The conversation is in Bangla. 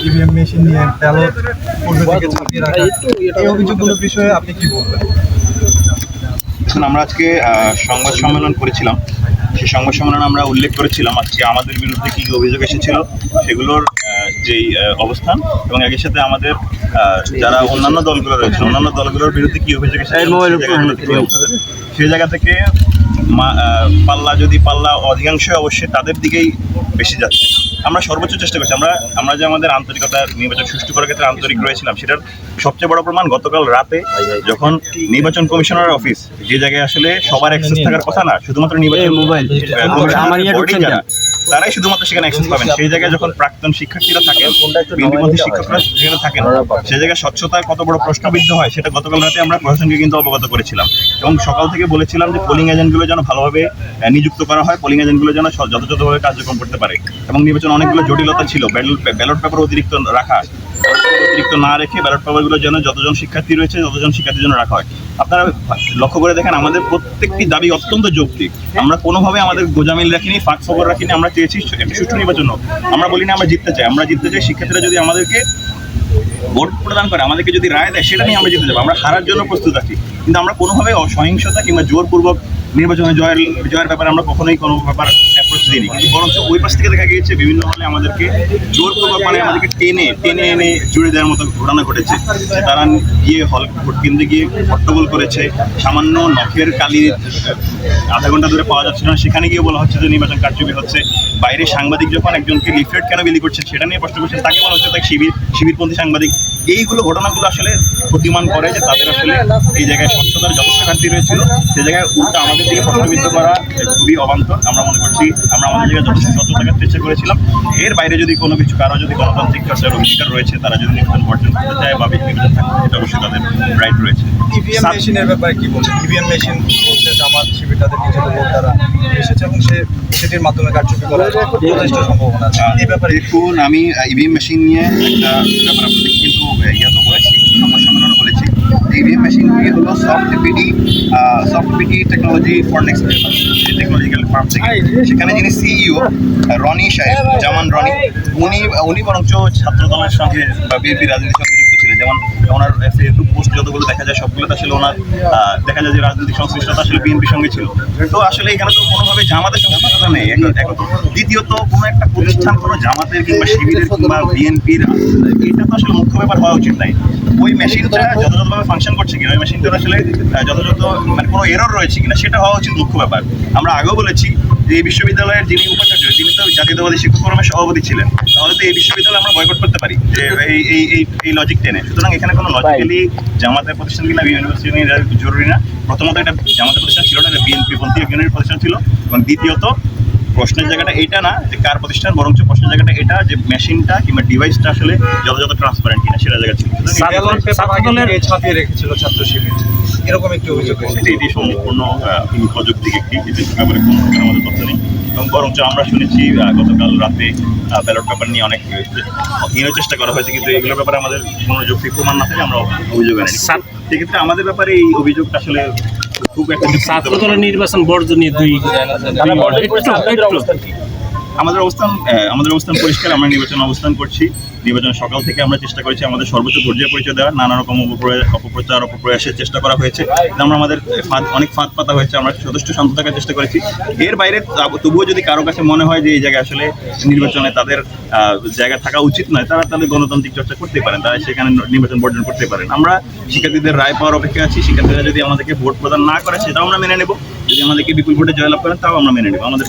ইভিএম মেশিন নিয়ে ব্যালট পূর্ব থেকে ছাপিয়ে রাখা। এই অভিযোগগুলোর বিষয়ে আপনি কি বলবেন? আমরা আজকে সংবাদ সম্মেলন করেছিলাম। সেই সংবাদ সম্মেলনে আমরা উল্লেখ করেছিলাম আজকে আমাদের বিরুদ্ধে কী কী অভিযোগ এসেছিল সেগুলোর যেই অবস্থান এবং একই সাথে আমাদের যারা অন্যান্য দলগুলো রয়েছে অন্যান্য দলগুলোর বিরুদ্ধে কী অভিযোগ সেই জায়গা থেকে মা- পাল্লা যদি পাল্লা অধিকাংশই অবশ্যই তাদের দিকেই বেশি যাচ্ছে। আমরা সর্বোচ্চ চেষ্টা করছি। আমরা আমরা যে আমাদের আন্তরিকতা নির্বাচন সুষ্ঠু করার ক্ষেত্রে আন্তরিক রয়েছিলাম সেটার সবচেয়ে বড় প্রমাণ গতকাল রাতে যখন নির্বাচন কমিশনার অফিস যে জায়গায় আসলে সবার অ্যাক্সেস থাকার কথা না শুধুমাত্র নির্বাচন মোবাইল তারাই শুধুমাত্র সেখানে অ্যাক্সেস পাবেন। সেই জায়গায় যখন প্রাক্তন শিক্ষার্থীরা থাকেন বিন্দুপন্থী শিক্ষকরা সেখানে থাকেন, সেই জায়গায় স্বচ্ছতার কত বড় প্রশ্নবিদ্ধ হয় সেটা গতকাল রাতে আমরা প্রশাসনকে কিন্তু অবগত করেছিলাম। এবং সকাল থেকে বলেছিলাম যে পোলিং এজেন্টগুলো যেন ভালোভাবে নিযুক্ত করা হয় পোলিং এজেন্টগুলো যেন যথাযথভাবে কার্যক্রম করতে পারে। এবং নির্বাচন অনেকগুলো জটিলতা ছিল। ব্যালট পেপার অতিরিক্ত রাখা অতিরিক্ত না রেখে ব্যালট পেপারগুলো যেন যতজন শিক্ষার্থী রয়েছে, ততজন শিক্ষার্থীর জন্য রাখা হয়। আপনারা লক্ষ্য করে দেখেন, আমাদের প্রত্যেকটি দাবি অত্যন্ত যৌক্তিক। আমরা কোনোভাবে আমাদের গোজামিল রাখিনি, ফাঁক খবর রাখিনি, আমরা চেয়েছি সুষ্ঠু নির্বাচন আমরা বলি না আমরা জিততে চাই, আমরা জিততে চাই শিক্ষার্থীরা যদি আমাদেরকে ভোট প্রদান করে, আমাদেরকে যদি রায় দেয়, সেটা নিয়ে আমরা জিতে যাব। আমরা হারার জন্য প্রস্তুত আছি। কিন্তু আমরা কোনোভাবে অসহিংসতা কিংবা জোরপূর্বক নির্বাচনে জয়ের জয়ের ব্যাপারে আমরা কখনোই কোনো ব্যাপার অ্যাপ্রোচ দিইনি। কিন্তু বরঞ্চ ওই পাশ থেকে দেখা গিয়েছে, বিভিন্ন হলে আমাদেরকে জোরপূর্বক মানে আমাদেরকে টেনে টেনে এনে জুড়ে দেওয়ার মতো ঘটনা ঘটেছে। তারা গিয়ে হল ভোট কেন্দ্রে গিয়ে হট্টগোল করেছে। সামান্য নখের কালি আধা ঘণ্টা ধরে পাওয়া যাচ্ছে না। সেখানে গিয়ে বলা হচ্ছে যে নির্বাচন কারচুপি হচ্ছে। বাইরে সাংবাদিক যখন একজনকে লিফলেট কেন বিলি করছে সেটা নিয়ে প্রশ্ন করছেন তাকে বলা হচ্ছে তাকে শিবির, শিবিরপন্থী সাংবাদিক। এইগুলো ঘটনাগুলো আসলে প্রতিমান করে যে তাদের আসলে এই জায়গায় স্বচ্ছতার যথেষ্ট ঘাটতি রয়েছিল। সে জায়গায় উল্টা আমাদের দিকে প্রশ্নবিদ্ধ করা খুবই অবান্তর। আমরা মনে করছি আমরা আমাদের জায়গায় যথেষ্ট সচ্ছতা থাকার চেষ্টা করেছিলাম। এর বাইরে যদি কোনো কিছু কারও যদি গণতান্ত্রিক চর্চার অঙ্গীকার রয়েছে তারা যদি নির্বাচন বর্জন করতে চায় বা ব্যক্তিগত থাকে এটা অবশ্যই তাদের রাইট রয়েছে। ইভিএম মেশিনের ব্যাপারে কি বলবেন ইভিএম মেশিন বলছে জামাত শিবির তাদের নিজেদের লোক দ্বারা এসেছে এবং সে সেটির মাধ্যমে কারচুপি করার যথেষ্ট সম্ভাবনা আছে। এই ব্যাপারে দেখুন আমি ইভিএম মেশিন নিয়ে একটা ব্যাপার আপনাদের কিন্তু ইয়াতো বলেছি সংবাদ সম্মেলনে বলেছি। ইভিএম মেশিনটি হলো soft P D soft P D technology for next technological firm থেকে। সেখানে যিনি সিইও রনি সাহেব জামান রনি উনি উনি বরঞ্চ ছাত্রদলের সঙ্গে বা বিএনপি রাজনীতির সঙ্গে যেমন ওনার ফেসবুক পোস্ট যতগুলো দেখা যায় সবগুলো আসলে ওনার দেখা যায় যে রাজনৈতিক সংশ্লিষ্টতা আসলে বিএনপির সঙ্গে ছিল। তো আসলে এখানে তো কোনোভাবে জামাতের সংশ্লিষ্টতা নেই। দ্বিতীয়ত কোনো একটা প্রতিষ্ঠান, কোনো জামাতের কিংবা শিবিরের কিংবা বিএনপির, এটা তো আসলে মুখ্য ব্যাপার হওয়া উচিত নাই। ওই মেশিনটা যথাযথভাবে ফাংশন করছে কিনা, ওই মেশিনটার আসলে যথাযথ মানে কোনো এরর রয়েছে কিনা, সেটা হওয়া উচিত মুখ্য ব্যাপার। আমরা আগেও বলেছি যে এই বিশ্ববিদ্যালয়ের যিনি উপাচার্য তিনি তো জাতীয়তাবাদী শিক্ষক ফোরামের সভাপতি ছিলেন, তাহলে তো এই বিশ্ববিদ্যালয় আমরা বয়কট করতে পারি, যে এই এই এই লজিক টেনে। সুতরাং এখানে কোনো লজিক্যালি জামাতের প্রতিষ্ঠান কিনা ইউনিভার্সিটি জরুরি না। প্রথমত এটা জামাতের প্রতিষ্ঠান ছিল না এটা বিএনপি পন্থী একজনের প্রতিষ্ঠান ছিল এবং দ্বিতীয়ত প্রশ্নের জায়গাটা এটা না যে কার প্রতিষ্ঠান বরঞ্চ প্রশ্নের জায়গাটা এটা যে মেশিনটা কিংবা ডিভাইসটা আসলে যথাযথ ট্রান্সপারেন্ট কিনা সেটা জায়গা ছিল। ছাপিয়ে রেখেছিল ছাত্র শিবির। এরকম একটি অভিযোগ এটি সম্পূর্ণ প্রযুক্তিক একটি ব্যাপারে কোনো আমাদের তথ্য নেই। এবং বরঞ্চ আমরা শুনেছি গতকাল রাতে ব্যালট পেপার নিয়ে অনেক অধীনের চেষ্টা করা হয়েছে কিন্তু এগুলোর ব্যাপারে আমাদের কোনো যৌক্তিক প্রমাণ না থাকে আমরা অভিযোগ আনি সেক্ষেত্রে আমাদের ব্যাপারে এই অভিযোগটা আসলে খুব একটা ছাত্র দলের নির্বাচন বর্জনীয় দুই দুই- একটু একটু। আমাদের অবস্থান আমাদের অবস্থান পরিষ্কার আমরা নির্বাচন অবস্থান করছি। নির্বাচন সকাল থেকে আমরা চেষ্টা করেছি আমাদের সর্বোচ্চ ধৈর্যের পরিচয় দেওয়ার নানা রকম অপপ্রচার অপপ্রয়াসের চেষ্টা করা হয়েছে। আমরা আমাদের ফাঁদ অনেক ফাঁদ পাতা হয়েছে আমরা যথেষ্ট শান্ত থাকার চেষ্টা করেছি। এর বাইরে তবুও যদি কারও কাছে মনে হয় যে এই জায়গায় আসলে নির্বাচনে তাদের জায়গা থাকা উচিত নয় তারা তাদের গণতান্ত্রিক চর্চা করতে পারেন তারা সেখানে নির্বাচন বর্জন করতে পারেন। আমরা শিক্ষার্থীদের রায় পাওয়ার অপেক্ষা আছি শিক্ষার্থীরা যদি আমাদেরকে ভোট প্রদান না করে সেটাও আমরা মেনে নেব। যদি আমাদেরকে বিপুল ভোটে জয়লাভ করেন তাও আমরা মেনে নেব। আমাদের